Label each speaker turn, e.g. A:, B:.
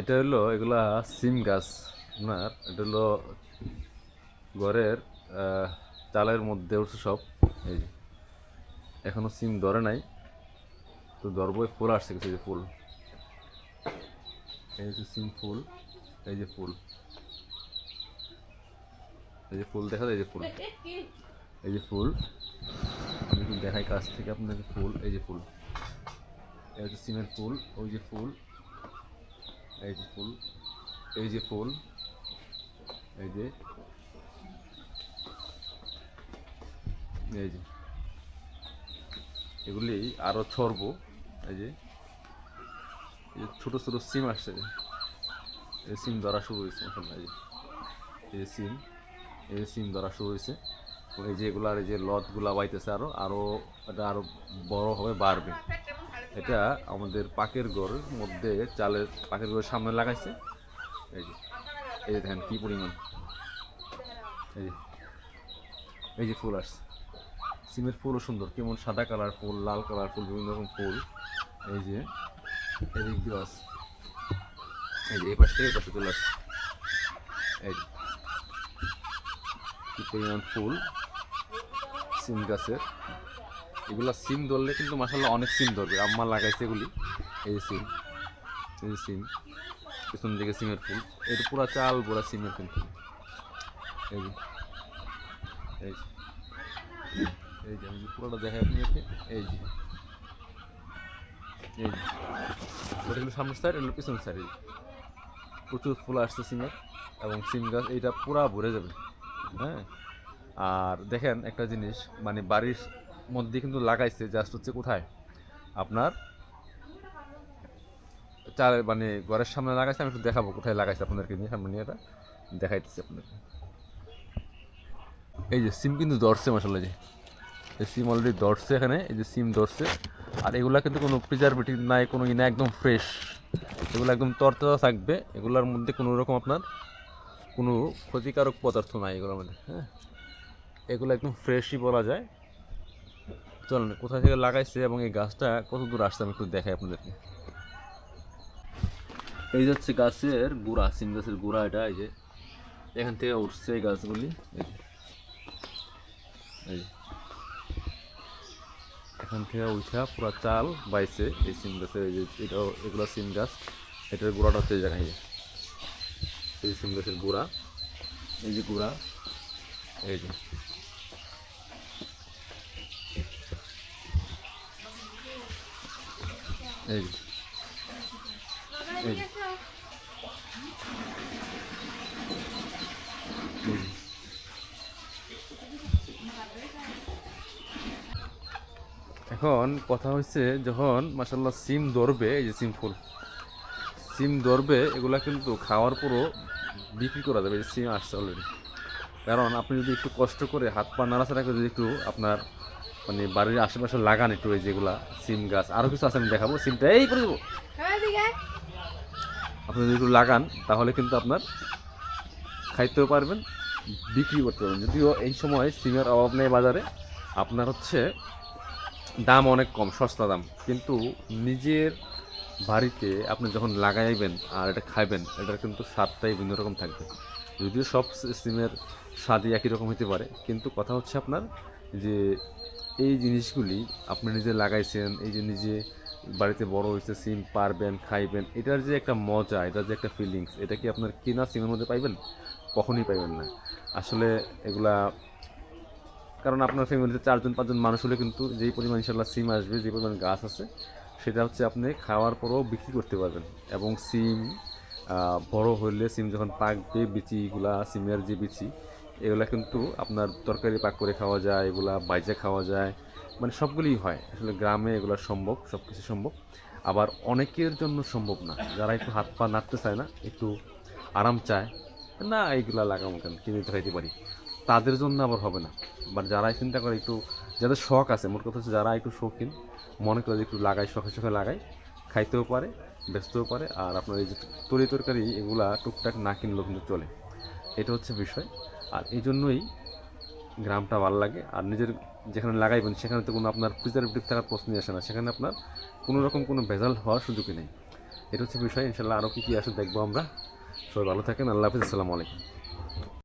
A: এটা হলো এগুলা সিম গাছ, আপনার। এটা হলো ঘরের চালের মধ্যে উঠছে সব। এই যে, এখনও সিম ধরে নাই। তো ধরবো ফুল আসছে কিছু যে ফুল। এই হচ্ছে সিম ফুল, এই যে ফুল। এই যে ফুল দেখা যায়, এই যে ফুল। এই যে ফুল। আমি দেখাই কাছ থেকে আপনাকে ফুল। এই যে ফুল। এই হচ্ছে সিমের ফুল, ওই যে ফুল। এই যে ফুল, এই যে ফুল, এই যে এই যে। এগুলি আরও ছড়বো, এই যে। এই যে ছোট ছোট সিম আসছে। এই সিম ধরা শুরু হয়েছে মাসাল্লাহ এই যে। এই সিম এই সিম ধরা শুরু হয়েছে। এই যে এগুলার এই যে লতগুলা বাইতেছে আরও আরও এটা আরও বড় হবে, বাড়বে। এটা আমাদের পাকের ঘরের মধ্যে চালের পাকের ঘরের সামনে লাগাইছে। এই যে এই যে দেখেন কি পরিমাণ। এই যে এই যে ফুল আসছে। সিমের ফুলও সুন্দর, কেমন সাদা কালার ফুল, লাল কালার ফুল, বিভিন্ন রকম ফুল। এই যে, এদিক দিয়ে আছে। এই যে, এই পাশ থেকে পাশে চলে আসছে। এই যে, কি পরিমাণ ফুল। সিম গাছের। এগুলা সিম ধরলে কিন্তু মাসাল্লাহ অনেক সিম ধরবে। আম্মা লাগাইছে এগুলি। এই সিম। এই সিম। পিছন দিকে সিমের ফুল। এটা পুরা চাল পুরা সিমের কিন্তু এই যে। এই এই যে, আমি পুরোটা দেখাই আপনাকে এই যে। এই যে। ওটা হলো সামনের সাইড এটা হলো পিছনের সাইড প্রচুর ফুল আসছে সিমের। এবং সিম গাছ এইটা পুরা ভরে যাবে। হ্যাঁ? আর দেখেন একটা জিনিস মানে বাড়ির মধ্যে কিন্তু লাগাইছে জাস্ট হচ্ছে কোথায়? আপনার চার মানে ঘরের সামনে লাগাইছে, আমি একটু দেখাবো কোথায় লাগাইছে আপনাদেরকে নিয়ে, সামনে নিয়ে এটা দেখাইতেছি আপনাকে এই যে সিম কিন্তু ধরছে মশলা যে এই সিম অলরেডি ধরছে এখানে, এই যে সিম ধরছে। আর এগুলা কিন্তু কোনো প্রিজারভেটিভ নাই, কোনো ই না একদম ফ্রেশ এগুলো একদম তরতাজা থাকবে, এগুলোর মধ্যে কোনো রকম আপনার কোনো ক্ষতিকারক পদার্থ নাই এগুলোর মধ্যে হ্যাঁ? এগুলো একদম ফ্রেশই বলা যায়। চলেন কোথা থেকে লাগাইছে এবং এই গাছটা কত দূর আসছে আমি একটু দেখাই আপনাদেরকে। এই যে হচ্ছে গাছের গুড়া, সিম গাছের গুড়া এটা, এই যে এখান থেকে উঠছে এই গাছগুলি। এই যে, এই এখান থেকে উঠা পুরা চাল বাইছে এই সিম গাছের এই যে এটা এগুলো সিম গাছ। এটার গুঁড়াটা হচ্ছে এই জায়গায়। এই সিম গাছের গুঁড়া, এই যে গুঁড়া, এই যে। এই। এখন কথা হচ্ছে যখন মাসাল্লাহ সিম ধরবে, এই যে সিম ফুল। সিম ধরবে, এগুলা কিন্তু খাওয়ার পরও বিক্রি করা যাবে সিম আসছে অলরেডি কারণ আপনি যদি একটু কষ্ট করে হাত পা নাড়াচাড়া করে যদি একটু আপনার মানে বাড়ির আশেপাশে লাগান একটু এই যেগুলা সিম গাছ আরও কিছু আছে আমি দেখাবো সিমটা এই করে দেবো। আপনি যদি একটু লাগান তাহলে কিন্তু আপনার খাইতেও পারবেন বিক্রি করতে পারবেন। যদিও এই সময় সিমের অভাব নেই বাজারে আপনার হচ্ছে দাম অনেক কম সস্তা দাম। কিন্তু নিজের বাড়িতে আপনি যখন লাগাইবেন আর এটা খাইবেন এটার কিন্তু স্বাদটাই ভিন্ন রকম থাকবে। যদিও সব সিমের স্বাদই একই রকম হতে পারে কিন্তু কথা হচ্ছে আপনার যে এই জিনিসগুলি আপনি নিজে লাগাইছেন, এই যে নিজে বাড়িতে বড় হয়েছে সিম পারবেন, খাইবেন, এটার যে একটা মজা, এটার যে একটা ফিলিংস এটা কি আপনার কেনা সিমের মধ্যে পাইবেন? কখনই পাইবেন না। আসলে এগুলা, কারণ আপনার ফ্যামিলিতে চারজন, পাঁচজন মানুষ হলে কিন্তু যেই পরিমাণ ইনশাল্লাহ সিম আসবে যে পরিমাণ গাছ আছে, সেটা হচ্ছে আপনি খাওয়ার পরও বিক্রি করতে পারবেন। এবং সিম বড় হলে সিম যখন পাকবে, বিচিগুলা, সিমের যে বিচি এগুলা কিন্তু আপনার তরকারি পাক করে খাওয়া যায়, এগুলা বাইজা খাওয়া যায়। মানে সবগুলোই হয়। আসলে গ্রামে এগুলো সম্ভব সব কিছু সম্ভব। আবার অনেকের জন্য সম্ভব না। যারা একটু হাত পা নাড়তে চায় না, একটু আরাম চায়, না এইগুলা লাগাম কেন? কিনে খাইতে পারি। তাদের জন্য আবার হবে না। বাট যারা চিন্তা করে একটু, যাদের শখ আছে, মোট কথা হচ্ছে যারা একটু শৌখিন, মনে করে যে একটু লাগায়, শখে শখে লাগায়, খাইতেও পারে, বেচতেও পারে, আর আপনার এই যে তরি তরকারি, এগুলা টুকটাক না কিনলেও কিন্তু চলে। এটা হচ্ছে বিষয়। আর এই জন্যই গ্রামটা ভালো লাগে। আর নিজের যেখানে লাগাইবেন, সেখানে তো কোনো আপনার প্রিজারভেটিভ থাকার প্রশ্নই আসে না। সেখানে আপনার কোনো রকম কোনো ভেজাল হওয়ার সুযোগই নেই। এটা হচ্ছে বিষয়। ইনশাল্লাহ আরও কী কী আসে দেখব আমরা। সবাই ভালো থাকেন। আল্লাহ হাফিজ। আসসালামু আলাইকুম।